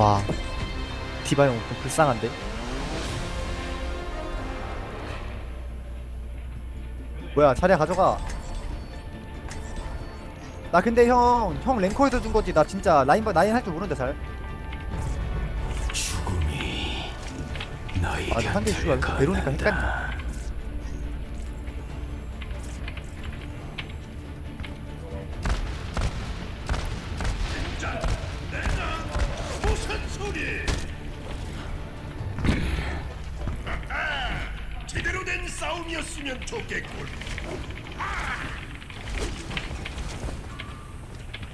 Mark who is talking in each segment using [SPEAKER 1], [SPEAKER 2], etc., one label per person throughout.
[SPEAKER 1] 와. 디바 형좀 불쌍한데? 뭐야 차례 가져가. 나 근데 형 형 랭커에서 준 거지. 나 진짜 라인 바 라인 할 줄 모르는데 잘.
[SPEAKER 2] 죽음이 너희
[SPEAKER 1] 아, 상대 슈가 베로니까 헷갈리네.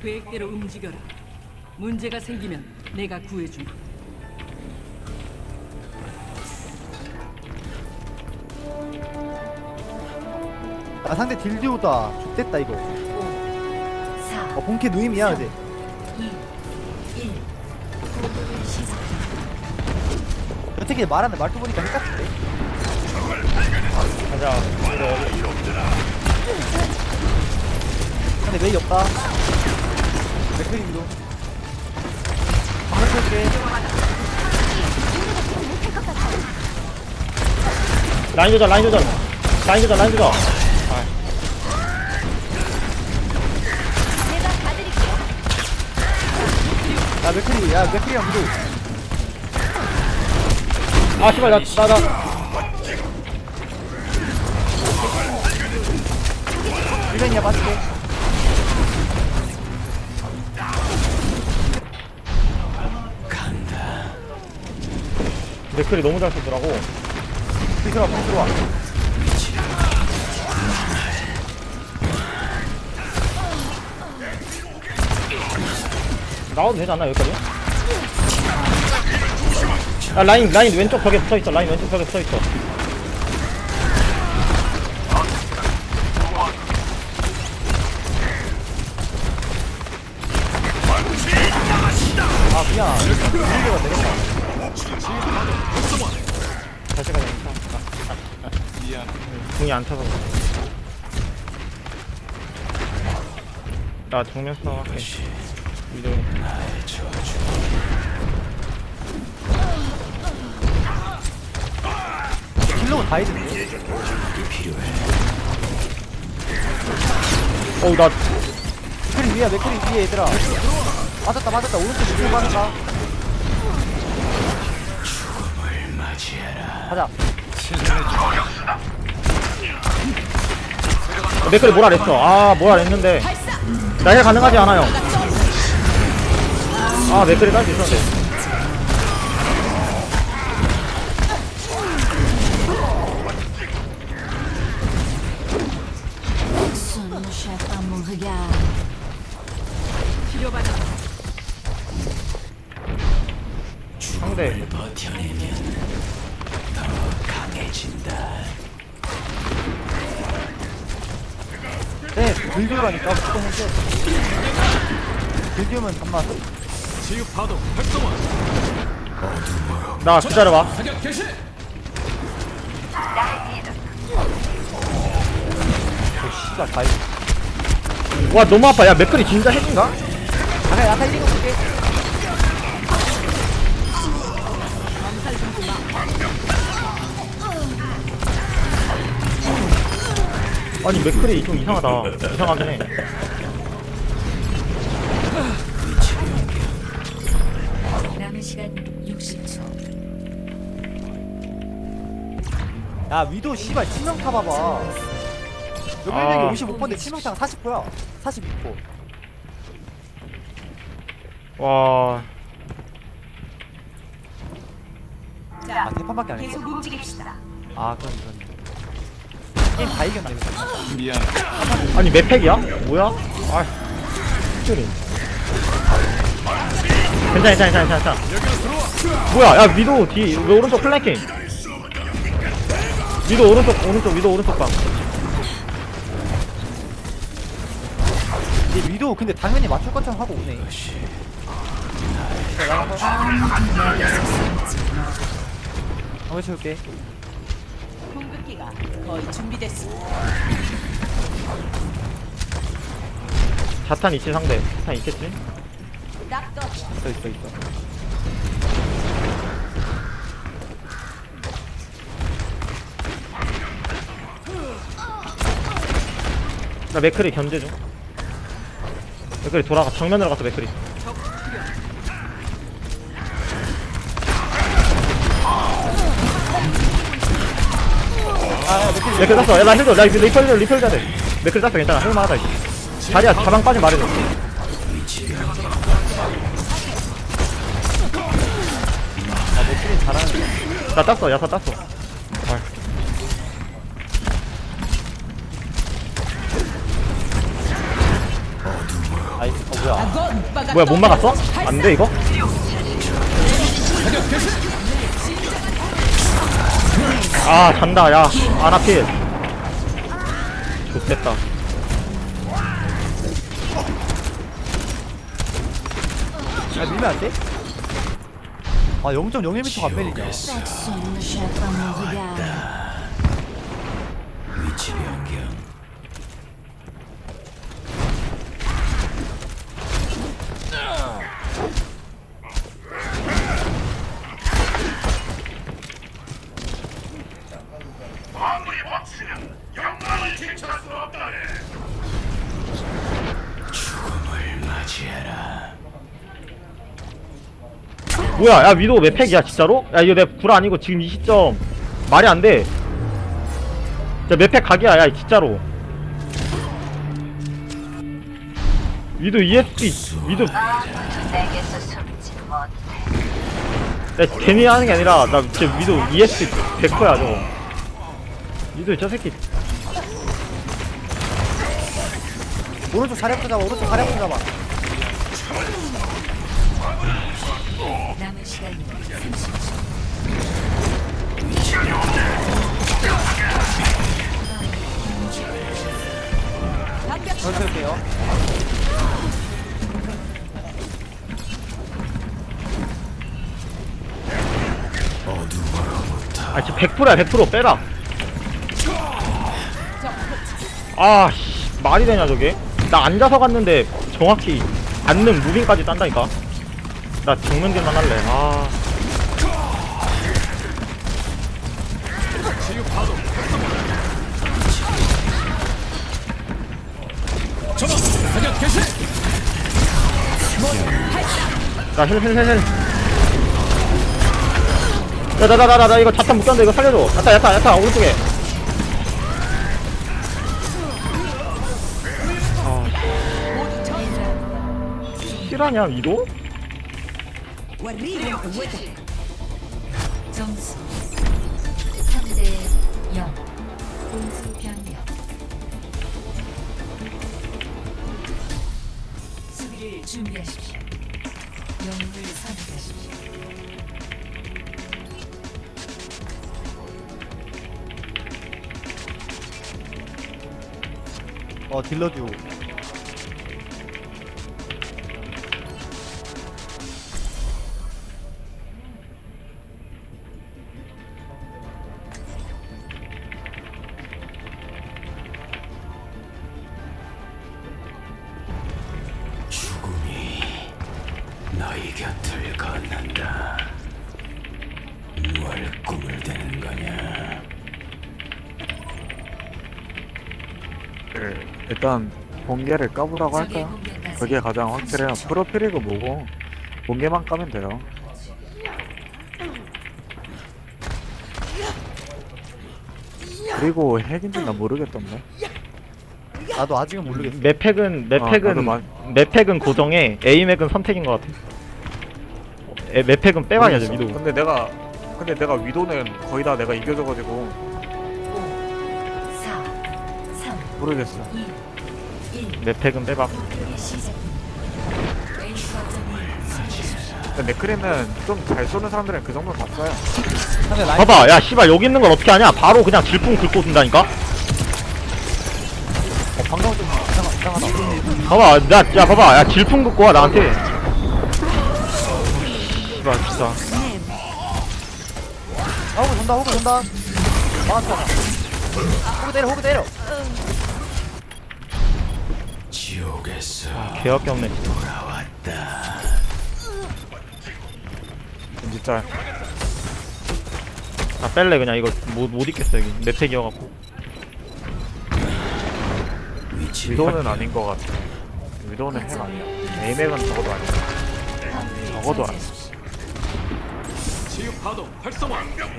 [SPEAKER 3] 계획대로 움직여라. 문제가 생기면 내가 구해주마.
[SPEAKER 1] 아 상대 딜디오다 좋됐다 이거
[SPEAKER 4] 4,
[SPEAKER 1] 어 본캐 누임이야 이제
[SPEAKER 4] 2, 1. 공격을 시작.
[SPEAKER 1] 어떻게 말하는 말투 보니까 헷갈린데
[SPEAKER 5] 가자.
[SPEAKER 1] 근데 메이 없다 맥크림도 방금 쏠게
[SPEAKER 5] 라인 조절, 라인 조절. 라인 조절, 라인 조절.
[SPEAKER 4] 가드릴게요.
[SPEAKER 1] 야 맥크리 야 맥크리랑 무도
[SPEAKER 5] 아, 씨발, 나, 나, 나.
[SPEAKER 1] 일벤이야 맞을게
[SPEAKER 5] 맥클이 너무 잘 쏘더라고.
[SPEAKER 1] 비스라 방 들어와
[SPEAKER 5] 나와도 되지 않나, 여기까지? 아, 라인, 라인 왼쪽 벽에 붙어 있어. 라인 왼쪽 벽에 붙어 있어.
[SPEAKER 1] 아 미안 딜디오가 내렸다
[SPEAKER 5] 다시 가자. 미안. 궁이 안 차서. 나 정면 싸움 할게. 위로.
[SPEAKER 1] 킬로가 다 있는데
[SPEAKER 5] 어우, 나,
[SPEAKER 1] 맥크리 위야 맥크리 위에 얘들아 맞았다 맞았다 오른쪽 밑에 맞았다 가자
[SPEAKER 5] 어, 맥클이 뭐라 그랬어. 아, 뭐라 그랬는데. 나힐 가능하지 않아요. 아, 맥클이 딸수 있었는데.
[SPEAKER 4] Ne
[SPEAKER 2] 진다.
[SPEAKER 1] 네 딜디오라니까 무조건 해줘 딜디오면 잠만
[SPEAKER 5] 나 기다려봐.
[SPEAKER 1] 씨발 다 있어
[SPEAKER 5] 와, 너무 아파. 야, 맥클이 진짜 핵인가?
[SPEAKER 1] 가자 야타 1인 거 볼게
[SPEAKER 5] 아니, 맥클이 좀 이상하다. 이상하긴 해.
[SPEAKER 4] 남은 시간 60초.
[SPEAKER 1] 야 위도 씨발 치명타 봐봐
[SPEAKER 5] 아.
[SPEAKER 1] 여기 55%인데 치명타가 40%야 42%
[SPEAKER 5] 와,
[SPEAKER 1] 아 대판밖에 안 했어
[SPEAKER 4] 움직입시다.
[SPEAKER 1] 아 그럼 이건 게임 다 이겼네 그래서.
[SPEAKER 5] 아니, 맵팩이야? 뭐야? 아, 힐이. 괜찮아, 괜찮아, 괜찮아, 괜찮아. 뭐야, 야, 미도 뒤, 왜 오른쪽 플랭킹. 미도 오른쪽, 오른쪽, 미도 오른쪽 방.
[SPEAKER 1] 얘 위도 근데 당연히 맞출 것처럼 하고 오네 자, 나 한번 한번 채울게
[SPEAKER 3] 파괴가 거의 준비됐습니다.
[SPEAKER 5] 자탄 있지 상대? 자탄 있겠지?
[SPEAKER 1] 있어 있어 있어.
[SPEAKER 5] 나 맥크리 견제 좀 맥크리 돌아가 정면으로 가서 맥크리.
[SPEAKER 1] 맥크리
[SPEAKER 5] 땄어. 야나 힐도 나 이거 리펠 리펠 자돼. 맥크리 땄어 괜찮아. 할만하다 이제. 자리야 자방 빠진 말해줘.
[SPEAKER 1] 아 맥크리 잘하는데.
[SPEAKER 5] 나 땄어 야사 땄어. 아,
[SPEAKER 1] 아이 어 뭐야?
[SPEAKER 5] 뭐야 못 막았어? 안 돼 이거? 아 잔다 야. 아나필. 좋됐다.
[SPEAKER 1] 아 밀면 안 돼? 아 0.01m가 안 밀리냐
[SPEAKER 5] 뭐야? 야 위도우 몇 팩이야 진짜로? 야 이거 내 구라 아니고 지금 이 시점 말이 안돼. 야몇팩 각이야 야 진짜로. 위도 ESP 위도. 야 괜히 하는 게 아니라 나 진짜 위도 ESP 100%야 저거. 위도 저 새끼.
[SPEAKER 1] 오른쪽 자리부터 잡아 오른쪽 자리부터 잡아 전 세울게요.
[SPEAKER 5] 아 진짜 100%야 100% 빼라. 아 씨. 말이 되냐 저게? 나 앉아서 갔는데 정확히 앉는 무빙까지 딴다니까 나 정면길만 할래. 아. 나 힐 힐 힐 힐. 야 나 나 나 나 나 이거 자탄 묶였는데 이거 살려줘. 야타 야타 야타 오른쪽에. 아. 실화냐 위도?
[SPEAKER 4] 점수 3대 0. 공수 변경. 수비를 준비하십시오. 영웅을 선택하십시오.
[SPEAKER 1] 어 딜러듀
[SPEAKER 2] 죽
[SPEAKER 6] 일단 본계를 까보라고 할까요? 그게 가장 확실해요.
[SPEAKER 4] 30초.
[SPEAKER 6] 프로필이고 뭐고 본계만 까면 돼요. 그리고 핵인지 난 모르겠던데.
[SPEAKER 1] 나도 아직은 모르겠어
[SPEAKER 5] 맵팩은
[SPEAKER 6] 아, 나도
[SPEAKER 5] 맵팩은
[SPEAKER 6] 많-
[SPEAKER 5] 맵팩은 고정해 A맥은 선택인 것 같아 에, 맵팩은 빼봐야죠
[SPEAKER 6] 모르겠어.
[SPEAKER 5] 위도
[SPEAKER 6] 근데 내가 근데 내가 위도는 거의 다 내가 이겨줘가지고
[SPEAKER 4] 4, 3,
[SPEAKER 6] 모르겠어.
[SPEAKER 4] 2, 1.
[SPEAKER 5] 맵팩은 빼봐.
[SPEAKER 4] 공격이 시작됩니다. A 거점을
[SPEAKER 6] 근데 네크리는 좀 잘 쏘는 사람들은 그 정도는.
[SPEAKER 1] 상대 라인
[SPEAKER 5] 봐봐 야 씨발 여기 있는 걸 어떻게 하냐? 바로 그냥 질풍 긁고 든다니까?
[SPEAKER 1] 어, 방금 좀 이상하, 이상하다.
[SPEAKER 5] 봐봐 나, 야 봐봐 야 질풍 긁고 와 나한테. 씨발 진짜.
[SPEAKER 1] 아 호그 돈다 호그 돈다. 막았잖아. 호그 때려 호그 때려
[SPEAKER 5] 개밖에 없네
[SPEAKER 2] 돌아왔다.
[SPEAKER 6] 진짜
[SPEAKER 5] 아 뺄래 그냥 이거 못, 못 있겠어 여기 맵팩이어갖고
[SPEAKER 6] 위도는 아닌 것 같아. 위도는 핵 아니야. 에이맥은 적어도 아니야. 적어도 아니야.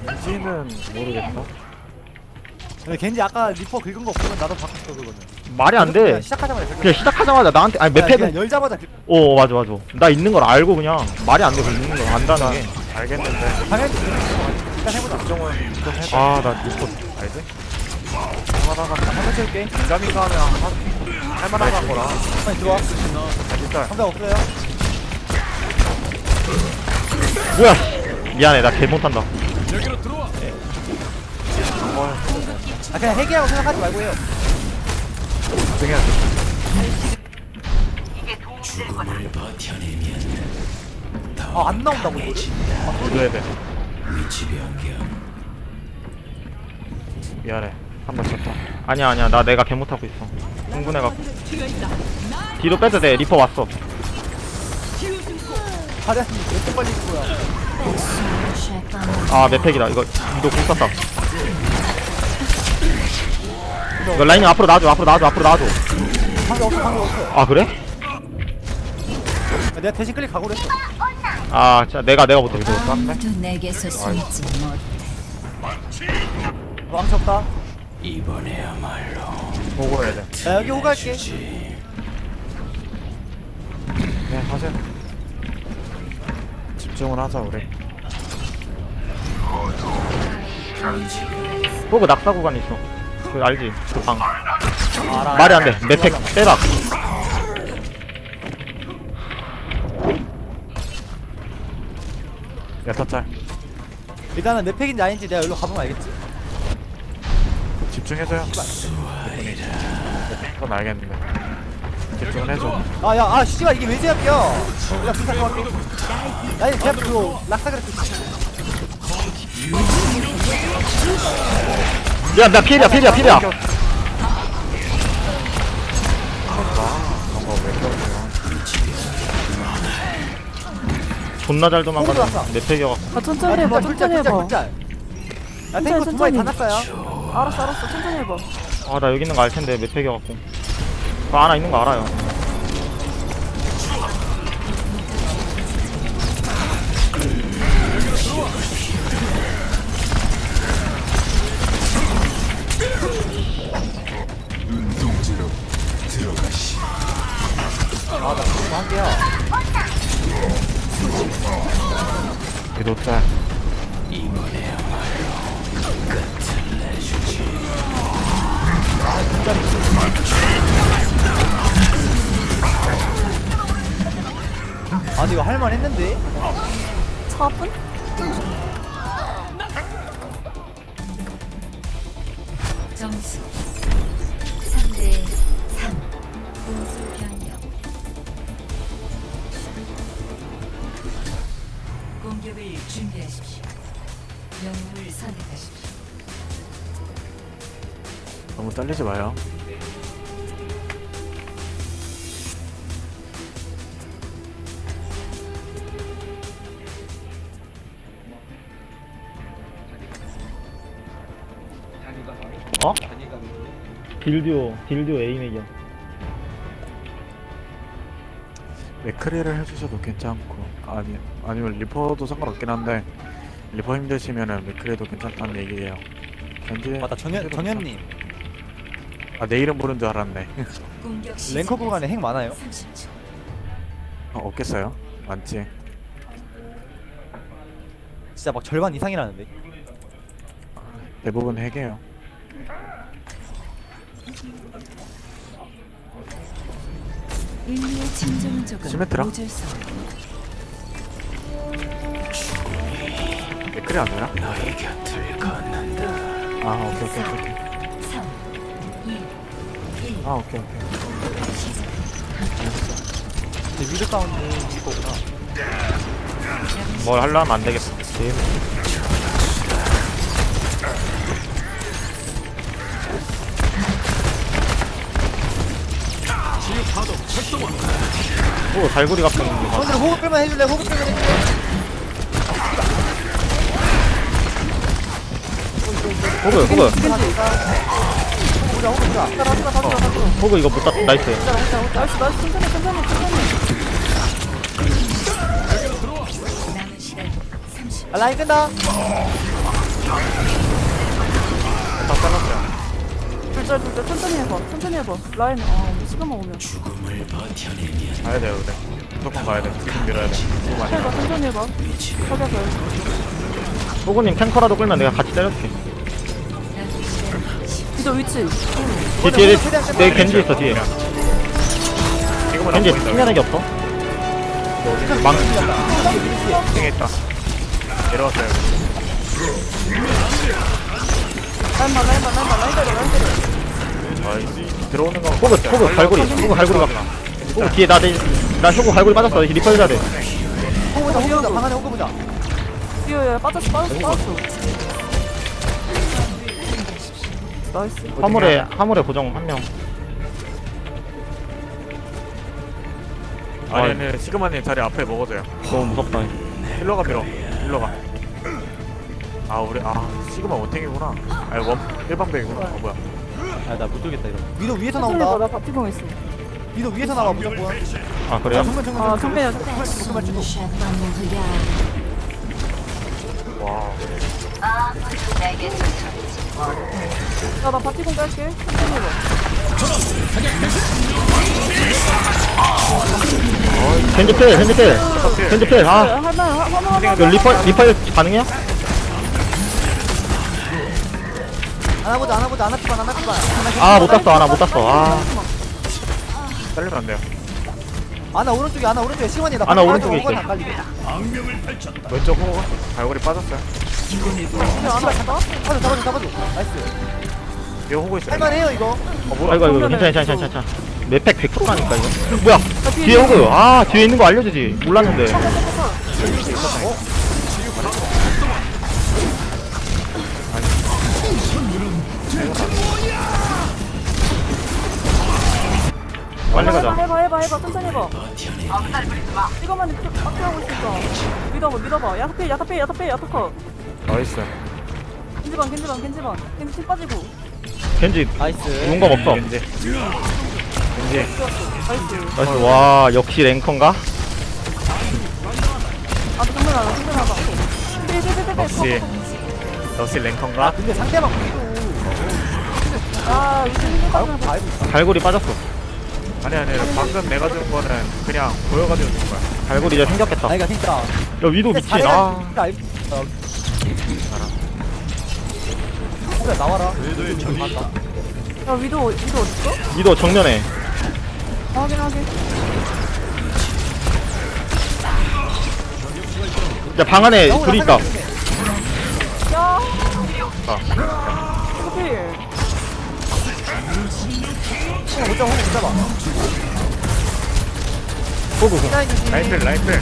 [SPEAKER 6] 겐지는 모르겠다.
[SPEAKER 1] 근데 겐지 아까 리퍼 긁은 거 보면 나도 바꿨어 그거는
[SPEAKER 5] 말이 안 돼.
[SPEAKER 1] 그냥 시작하자마자
[SPEAKER 5] 그냥. 시작하자마자 나한테 아니
[SPEAKER 1] 그냥,
[SPEAKER 5] 맵팩은
[SPEAKER 1] 그냥 열자마자
[SPEAKER 5] 긁오 맞아 맞아. 나 있는 걸 알고 그냥 말이 안 돼그 있는 걸 안다는 게.
[SPEAKER 6] 알겠는데.
[SPEAKER 1] 당연히 일단 해보자.
[SPEAKER 6] 걱정은 좀 해봐.
[SPEAKER 5] 아, 나 리포
[SPEAKER 6] 알지?
[SPEAKER 1] 하다가 한번 채울게
[SPEAKER 6] 인간인가 하면 한- 할만한 거라.
[SPEAKER 1] 빨리 들어와.
[SPEAKER 6] 진짜
[SPEAKER 1] 상대 없어요?
[SPEAKER 5] 뭐야? 미안해 나 개 못한다.
[SPEAKER 1] 아 그냥 해기하고 생각하지 말고 해요
[SPEAKER 6] 고생해야 돼.
[SPEAKER 2] 죽음을 버텨내면 더
[SPEAKER 1] 아 안 나온다고 이거
[SPEAKER 6] 위도해야 돼.
[SPEAKER 2] 위치 변경.
[SPEAKER 6] 미안해. 한 번 쳤다.
[SPEAKER 5] 아니야 아니야 나 내가 개 못하고 있어 흥분해갖고. 뒤로 빼도 돼 리퍼 왔어
[SPEAKER 1] 가ля님 몇번 빨리 거야
[SPEAKER 5] 아 맵팩이다 이거 이거 공 쐈다 이거 라인이 앞으로 나와줘 앞으로 나와줘 앞으로 나와줘
[SPEAKER 1] 상대 없어 상대 없어
[SPEAKER 5] 아 그래?
[SPEAKER 1] 내가 대신 클릭 각오로 했어
[SPEAKER 5] 아 진짜 내가 내가 못해 이거
[SPEAKER 4] 아무도 내게서 숨지 못.
[SPEAKER 1] 왕치 없다
[SPEAKER 2] 이번에야말로
[SPEAKER 6] 보고 해야 돼.
[SPEAKER 1] 나 여기 호갈게.
[SPEAKER 6] 네, 하세요. 집중을 하자 우리.
[SPEAKER 5] 호그 낙사 구간 있어 그 알지? 그 방.
[SPEAKER 1] 알아
[SPEAKER 5] 말이 안돼. 맵팩. 빼박.
[SPEAKER 6] 야타짤.
[SPEAKER 1] 일단은 내 팩인지 아닌지 내가 여기로 가보면 알겠지?
[SPEAKER 6] 집중해줘요. 그건 알겠는데. 집중을 해줘.
[SPEAKER 1] 아야 아 씨발 이게 왜 제압이야? 야 불사 갈게 아니 제압 그거 낙사 그랬어
[SPEAKER 5] 야 나 필이야 필이야 필이야.
[SPEAKER 6] 그러세요?
[SPEAKER 5] 존나 잘
[SPEAKER 1] 호그 낙사.
[SPEAKER 5] 맵팩이어갖고
[SPEAKER 7] 아 천천히 해봐 천천히 해봐.
[SPEAKER 1] 야 탱크 두 마리 다
[SPEAKER 7] 천천히.
[SPEAKER 1] 났어요.
[SPEAKER 7] 알았어 알았어 천천히 해봐.
[SPEAKER 5] 아 나 여기 있는 거 알 텐데 맵팩이어갖고. 그 하나 있는 거 알아요
[SPEAKER 1] 아 근데 이거 할만 했는데
[SPEAKER 7] 차분?
[SPEAKER 4] 점수 3대 3. 공수 변경. 공격을 준비하십시오. 영웅을 선택하십시오.
[SPEAKER 6] 너무 잘리지 마요.
[SPEAKER 5] 딜듀오 딜듀오 에이맥이야
[SPEAKER 6] 맥크리를 해주셔도 괜찮고 아니 아니면 리퍼도 상관없긴 한데 리퍼 힘드시면은 맥크리도 괜찮다는 얘기예요. 겐지
[SPEAKER 1] 맞다 정현 정현님
[SPEAKER 6] 아내 이름 부른 줄 알았네.
[SPEAKER 1] 랭커 구간에 핵 많아요
[SPEAKER 4] 30초.
[SPEAKER 6] 어, 없겠어요? 많지.
[SPEAKER 1] 진짜 막 절반 이상이라는데
[SPEAKER 6] 대부분 핵이에요.
[SPEAKER 4] 인류의 진정한 적은
[SPEAKER 6] 시메트라?
[SPEAKER 4] 모질서.
[SPEAKER 6] 맥크리 안 되나?
[SPEAKER 2] 너희 곁을 걷는다.
[SPEAKER 6] 아 오케이 오케이 오케이. 오케이.
[SPEAKER 4] 3, 2, 1.
[SPEAKER 6] 아 오케이 오케이.
[SPEAKER 1] 근데 미드 사운드 일 거구나
[SPEAKER 5] 뭘 하려면 안 되겠어 오 달구리 같은 거
[SPEAKER 1] 형들 호흡 빼면 해줄래? 호흡 빼면 해줄래?
[SPEAKER 5] 호그 호그.
[SPEAKER 1] 보자 보자 호그 보자
[SPEAKER 5] 이거 못 땄, 나이스.
[SPEAKER 7] 나이스 나이스. 천천히 천천히 천천히.
[SPEAKER 4] 남은 시간 30.
[SPEAKER 1] 아, 라인 끈다.
[SPEAKER 6] 다 잘랐어요.
[SPEAKER 7] 둘째 둘째 천천히 해봐. 천천히 해봐. 라인 아 시간만
[SPEAKER 2] 오면
[SPEAKER 6] 가야 돼요, 근데. 무조건 가야 돼. 지금 밀어야 돼. 안 돼.
[SPEAKER 7] 해봐 천천히 해봐 석여서
[SPEAKER 5] 호그님 탱커라도 끌면 내가 같이 때려줄게.
[SPEAKER 7] 이거 위치
[SPEAKER 5] 뒤에, 뒤에, 내 겐지 있어, 뒤에.
[SPEAKER 6] 지금은 안
[SPEAKER 5] 겐지
[SPEAKER 6] 보인다.
[SPEAKER 5] 튕겨내기 없어. 망,
[SPEAKER 6] 2층에 있다. 내려왔어요.
[SPEAKER 7] 라인 봐 라인 봐 라인 봐 라인 때려 라인 때려
[SPEAKER 6] 어이, 들어오는 거.
[SPEAKER 5] 호그, 호그 갈고리, 호그 갈고리 막. 호그 뒤에 나, 내, 나 호그 갈고리 빠졌어. 리퍼 해야 돼.
[SPEAKER 1] 보자 호그 보자 방 안에 호그 보자
[SPEAKER 7] 뛰어 야 빠졌어 빠졌어 빠졌어 나이스
[SPEAKER 5] 화물에, 화물에 고정 한 명.
[SPEAKER 6] 아니, 아니, 시그마님 자리 앞에 먹어줘요.
[SPEAKER 5] 너무 무섭다.
[SPEAKER 6] 힐러가 밀어. 힐러가. 아, 우리, 아, 시그마 원탱이구나. 아니, 원, 일방백이구나. 어, 뭐야.
[SPEAKER 1] 아나못 돌겠다 이러면 위도 위에서 나온다
[SPEAKER 7] 나 바티봉 있어
[SPEAKER 1] 위도 위에서 나와 무조건
[SPEAKER 5] 아, 그래요?
[SPEAKER 1] 정면 정면
[SPEAKER 7] 아
[SPEAKER 1] 정면
[SPEAKER 7] 정면이야
[SPEAKER 1] 정면. 정면.
[SPEAKER 6] 와.
[SPEAKER 7] 야나 바티봉 깔게. 천천히 해봐
[SPEAKER 5] 겐지 필, 겐지 필. 겐지 필. 아,
[SPEAKER 7] 할만 할만 할만
[SPEAKER 5] 이거 리퍼, 리퍼 가능해요?
[SPEAKER 1] 안아 보자 안아 보자. 안아 피반 안아 피반
[SPEAKER 5] 아, 못 땄어, 하나 못 땄어. 아,
[SPEAKER 6] 잘리면 안 돼요.
[SPEAKER 1] 안아 오른쪽에 안아 오른쪽에 시원이 나 방금
[SPEAKER 5] 오른쪽에 있어.
[SPEAKER 1] 안 깔리게.
[SPEAKER 6] 왼쪽 호가 갈고리 빠졌어요.
[SPEAKER 7] 하나 갔다
[SPEAKER 1] 잡아줘 잡아줘 잡아줘 나이스
[SPEAKER 6] 뒤에 호고 있어요.
[SPEAKER 1] 할만해요 이거
[SPEAKER 6] 어, 뭐야.
[SPEAKER 5] 아이고, 아이고, 괜찮아, 괜찮아, 괜찮아. 괜찮아. 맵팩 100%라니까, 이거. 뭐야? 뒤에 호그. 아, 뒤에 있는 거 알려주지. 몰랐는데. 빨리 가자.
[SPEAKER 7] 해봐 해봐 해봐 천천히 해봐 이거만 이렇게 빡게 하고 있으니까 믿어봐 믿어봐 야타필 야타필 야타필 야타커
[SPEAKER 6] 나이스.
[SPEAKER 7] 겐지반 겐지반 겐지반 겐지 팀 빠지고
[SPEAKER 5] 겐지,
[SPEAKER 1] 나이스
[SPEAKER 5] 용감 없어.
[SPEAKER 6] 겐지. 겐지.
[SPEAKER 7] 나이스
[SPEAKER 5] 나이스. 와, 역시 랭커인가?
[SPEAKER 7] 아 정면 하나 정면 하나 삐삐삐삐삐
[SPEAKER 6] 역시. 역시
[SPEAKER 1] 아
[SPEAKER 6] 랭컨가?
[SPEAKER 1] 근데 상대방 위도
[SPEAKER 7] 아 요즘 힘들
[SPEAKER 1] 다것다 알고 있어
[SPEAKER 5] 갈고리 빠졌어.
[SPEAKER 6] 아니, 아니, 방금 내가 준 거는 그냥 보여가지고 준 거야.
[SPEAKER 5] 갈고리 이제 생겼겠다. 야,
[SPEAKER 1] 아이가 진짜
[SPEAKER 5] 위도 미친. 아.
[SPEAKER 1] 진짜 알고 있어 그래 나와라 맞다
[SPEAKER 7] 야 위도 위도 어딨어?
[SPEAKER 5] 위도 정면에.
[SPEAKER 7] 아, 확인 확인
[SPEAKER 5] 야, 방 안에 둘이 있다.
[SPEAKER 7] 야
[SPEAKER 6] 아,
[SPEAKER 7] 야타필
[SPEAKER 1] 호그 못 잡아 못 잡아
[SPEAKER 6] 라인필, 라인필.
[SPEAKER 7] 야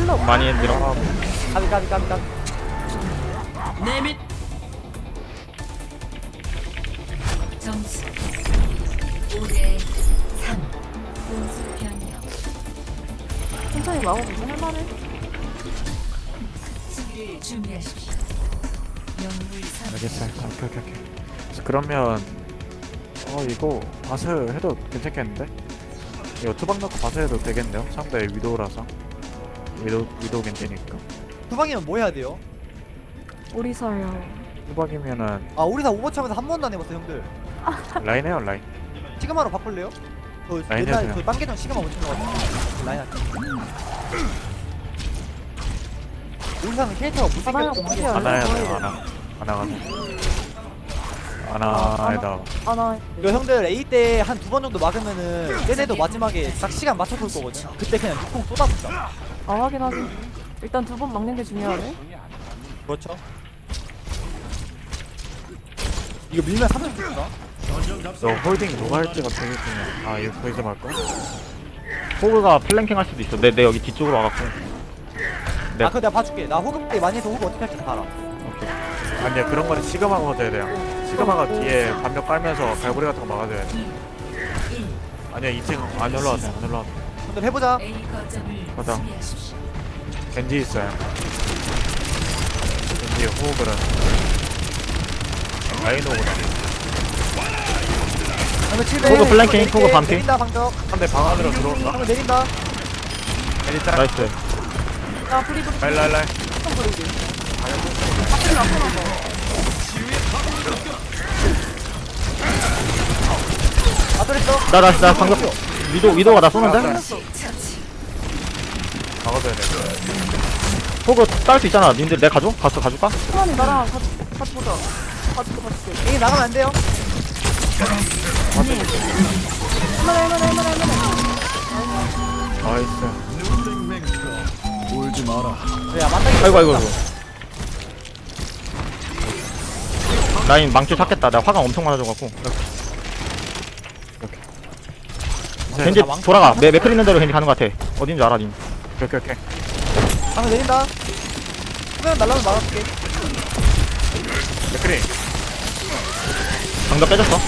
[SPEAKER 7] 힐러
[SPEAKER 5] 많이 밀어.
[SPEAKER 1] 가비 가비 가비 가비
[SPEAKER 3] 내밑
[SPEAKER 4] 점수 5대 3. 공수 변경.
[SPEAKER 7] 천천히 막아보자 할만해
[SPEAKER 4] 준비하십시오.
[SPEAKER 6] 알겠어요. 오케이, 오케이, 오케이. 그러면, 어, 이거 바스 해도 괜찮겠는데? 이거 투방 넣고 바스 해도 되겠네요? 상대 위도우라서. 위도, 위도우 겐지니까.
[SPEAKER 1] 두방이면 뭐 해야 돼요?
[SPEAKER 7] 우리 살려
[SPEAKER 6] 투방이면은
[SPEAKER 1] 아 우리 다 오버치 하면서 한 번도 안 해봤어 형들
[SPEAKER 6] 라인 해요, 라인.
[SPEAKER 1] 시그마로 바꿀래요? 그
[SPEAKER 6] 라인
[SPEAKER 1] 옛날
[SPEAKER 6] 해주세요.
[SPEAKER 1] 그 빵개전 시그마 못 치는 거 같아 라인 할게 우리 사는 캐릭터가 못생겼어
[SPEAKER 7] 어떻게
[SPEAKER 6] 안 해야 돼요,
[SPEAKER 7] 알아
[SPEAKER 6] 안 하. 안 하가지고. 안 하에다.
[SPEAKER 7] 아나
[SPEAKER 1] 이거 형들 A 때 한 두 번 정도 막으면은 얘네도 마지막에 딱 시간 맞춰서 올 거거든 그때 그냥 육통 쏟아붓자
[SPEAKER 7] 아 확인 확인 일단 두 번 막는 게 중요하네
[SPEAKER 1] 그렇죠 이거 밀면 3점 줄까?
[SPEAKER 6] 너 홀딩 누가 할지가 되게 중요해. 아, 이거 거기서 말까?
[SPEAKER 5] 호그가 플랭킹 할 수도 있어. 내, 내 여기 뒤쪽으로 와갖고. 네.
[SPEAKER 1] 아 그거 내가 봐줄게 나 호흡 때 많이 해서 호흡 어떻게 할지 다 알아
[SPEAKER 5] 오케이.
[SPEAKER 6] 아니야, 그런 거는 시그마가 해줘야 돼요. 시그마가 뒤에 반벽 깔면서 갈고리 같은 거 막아줘야 돼. 아니야, 2층 안 올라왔어, 안 올라왔어.
[SPEAKER 1] 형들 해보자.
[SPEAKER 4] 수비하십시오.
[SPEAKER 6] 겐지 있어요. 겐지 호흡을 라인 오브라.
[SPEAKER 1] 방금 700
[SPEAKER 5] 호그 플랭킹,
[SPEAKER 1] 내릴게.
[SPEAKER 5] 호그 반피.
[SPEAKER 1] 내린다 방금
[SPEAKER 6] 상대 방 안으로 들어온다
[SPEAKER 1] 방금 내린다
[SPEAKER 6] 에리따라
[SPEAKER 5] 나이스
[SPEAKER 7] 야 브리 브리
[SPEAKER 6] 라인 라인 라인
[SPEAKER 7] 좀 브리지 앞으로 앞으로
[SPEAKER 5] 나 나 나 방금 위도 위도가 나 쏘는데?
[SPEAKER 6] 막아줘야 돼.
[SPEAKER 5] 호그 딸수 있잖아. 님들 내 가져? 가서 가줄까?
[SPEAKER 7] 수환이 나랑 같이 같이 보자. 같이 보 같이
[SPEAKER 1] 보이 나가면 안 돼요?
[SPEAKER 7] 할만해 할만해 할만해 할만해
[SPEAKER 6] 나이스.
[SPEAKER 1] 야 만나기
[SPEAKER 5] 아이고 아이고 아이고. 라인 망치 샀겠다. 내가 화강 엄청 많아져갖고 겐지 돌아가. 매, 매클 있는 대로 겐지 가는 것 같아. 어딘지 알아 님.
[SPEAKER 6] 오케이 오케이
[SPEAKER 1] 방금 내린다. 수면 날라면 막아줄게.
[SPEAKER 6] 맥크리
[SPEAKER 5] 방금 빼졌어.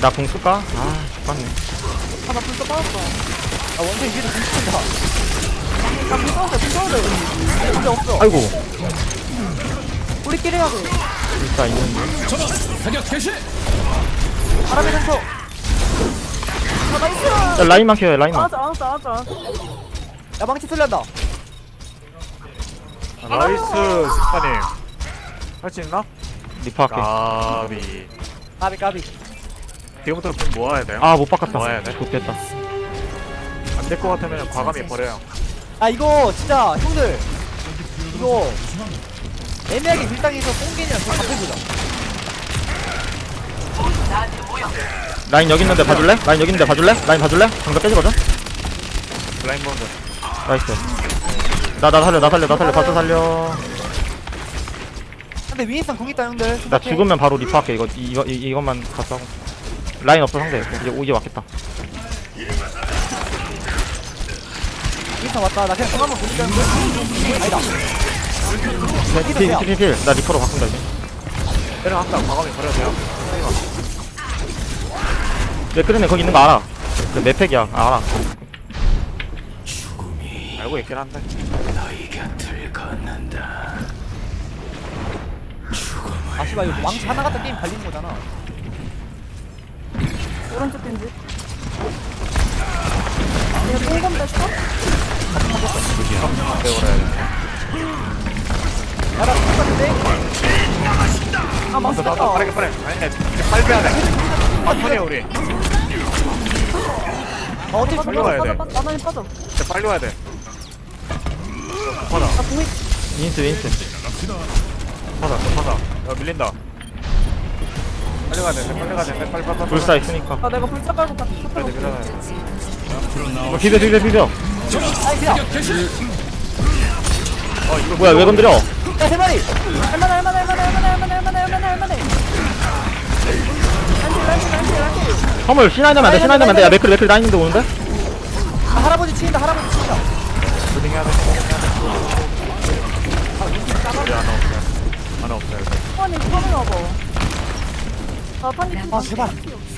[SPEAKER 5] 나공 쓸까? 아 죽겠네.
[SPEAKER 7] 아 나 불도 빠졌어.
[SPEAKER 1] 아 원숭이 위에서 공식한다.
[SPEAKER 7] 나불 빠졌어 불 빠졌어
[SPEAKER 1] 문제 없어.
[SPEAKER 5] 아이고.
[SPEAKER 7] 우리끼리 해야 돼
[SPEAKER 5] 진짜 있는데
[SPEAKER 1] 바람의 상처
[SPEAKER 7] 아, 나이스!
[SPEAKER 5] 야 라인만 키워야 라인만
[SPEAKER 7] 알았어 알았어 알았어 알았어
[SPEAKER 1] 야 망치 틀렸다.
[SPEAKER 6] 나이스 스파님. 할 수 있나?
[SPEAKER 5] 리파 할게
[SPEAKER 6] 까비.
[SPEAKER 1] 까비 까비.
[SPEAKER 6] 지금부터 좀 모아야 돼요?
[SPEAKER 5] 아 못 바꿨다.
[SPEAKER 6] 모아야 돼.
[SPEAKER 5] 좋겠다.
[SPEAKER 6] 안 될 것 같으면 과감히 버려요.
[SPEAKER 1] 아 이거 진짜 형들 이거 애매하게 밀당해서 뽕겐이랑 좀 바꿔보자
[SPEAKER 5] 라인 여기 있는데 봐줄래? 라인 여기 있는데 봐줄래? 라인 봐줄래? 방금 빼지거든?
[SPEAKER 6] 블라인 본드
[SPEAKER 5] 나이스. 나 나 살려 나 살려 나 살려. 바스 살려.
[SPEAKER 1] 근데 위인상 공 있다 형들.
[SPEAKER 5] 나 죽으면 바로 리파 할게. 이거 이, 이거 이, 이것만 가서 하고. 라인 없어 상대. 이제 오게 왔겠다.
[SPEAKER 1] 위인상 왔다. 나 그냥 공 한번 보니까 형들 아니다.
[SPEAKER 5] 필필필필. 나 리퍼로 바꾼다 이제.
[SPEAKER 6] 항상 과감히 버려도 돼요
[SPEAKER 5] 내 끄는애 거기 있는 거 알아. 그 맵팩이야. 아, 알아.
[SPEAKER 6] 알고 있긴 한데.
[SPEAKER 2] 너희 곁을 걷는다.
[SPEAKER 1] 아 씨발 이거 망치 하나 갖다 게임 갈리는 거잖아.
[SPEAKER 7] 오른쪽 겐지. 얘 뽕검 됐어?
[SPEAKER 1] 야나 똑같은데?
[SPEAKER 7] 아 망쳤다.
[SPEAKER 6] 빠르게 빠르게. 아니 빨리 빼야 돼 천천히 우리
[SPEAKER 1] 아 어떻게
[SPEAKER 6] 빨리 와야 돼.
[SPEAKER 7] 빠져. 빠져. 빠져
[SPEAKER 6] 빨리 와야 돼. 파다
[SPEAKER 7] 나 공이
[SPEAKER 5] 윈스 윈스.
[SPEAKER 6] 파다 파다 야 밀린다. 빨리 가야 돼 빨리 가야 돼 빨리 빨리
[SPEAKER 5] 불사 있으니까.
[SPEAKER 7] 아 내가 불자 깔고 다
[SPEAKER 6] 빨리
[SPEAKER 7] 터뜨려
[SPEAKER 6] 밀어놔야
[SPEAKER 5] 돼뭐 비벼 비벼 비벼.
[SPEAKER 1] 아니 그냥
[SPEAKER 6] 어 이거
[SPEAKER 5] 뭐야 왜 건드려?
[SPEAKER 1] 야세 마리!
[SPEAKER 7] 할만해 할만해 할만해
[SPEAKER 5] 허물 신하이 나면 안돼 신하이 나면 안돼. 야 매클 매클 라인인데 오는데?
[SPEAKER 1] 아, 할아버지 치인다 할아버지 치인다.
[SPEAKER 6] 부딩 해야 돼 우리 하나 없어요 하나 없어요
[SPEAKER 7] 수환이 수환이 와봐 나 탄기
[SPEAKER 1] 아 제발.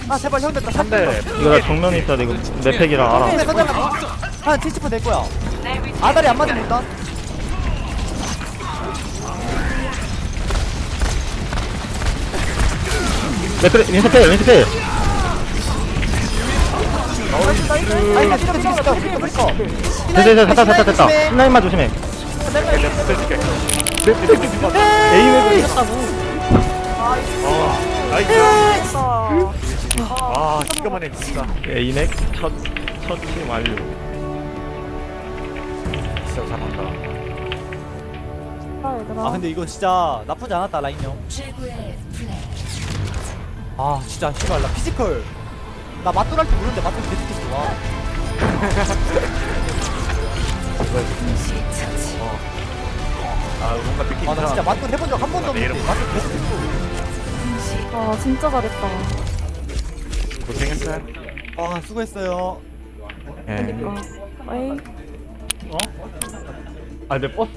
[SPEAKER 1] 아 제발 형들 나
[SPEAKER 6] 한대.
[SPEAKER 5] 이거 나 정면에 돼 이거 맵팩이라 알아.
[SPEAKER 1] 근데 선장아 한 70%될 거야. 아다리 안 맞으면 일단
[SPEAKER 5] 매클 윈스 필 윈스 필
[SPEAKER 1] 브리커
[SPEAKER 5] 됐다 됐다 됐다 됐다 됐다 신라인만 조심해 에이
[SPEAKER 6] 아 기가 막히네 진짜
[SPEAKER 5] 에이넥 첫 처치 완료
[SPEAKER 6] 진짜 잘한다
[SPEAKER 7] 아
[SPEAKER 1] 근데 이거 진짜 나쁘지 않았다 라인 형아. 진짜 씨발 나 피지컬 나 맞돌 할줄 모르는데 맞돌 계속 좋아?
[SPEAKER 6] 아 뭔가 느낌
[SPEAKER 1] 아나 진짜 맞돌 해본 적 한 번도
[SPEAKER 6] 아, 내
[SPEAKER 1] 없는데
[SPEAKER 6] 이름
[SPEAKER 1] 맞돌 계속 했어.
[SPEAKER 7] 아 진짜 잘했다.
[SPEAKER 6] 고생했어요.
[SPEAKER 1] 아 수고했어요.
[SPEAKER 6] 예
[SPEAKER 7] 그니까 아이
[SPEAKER 5] 아내 버스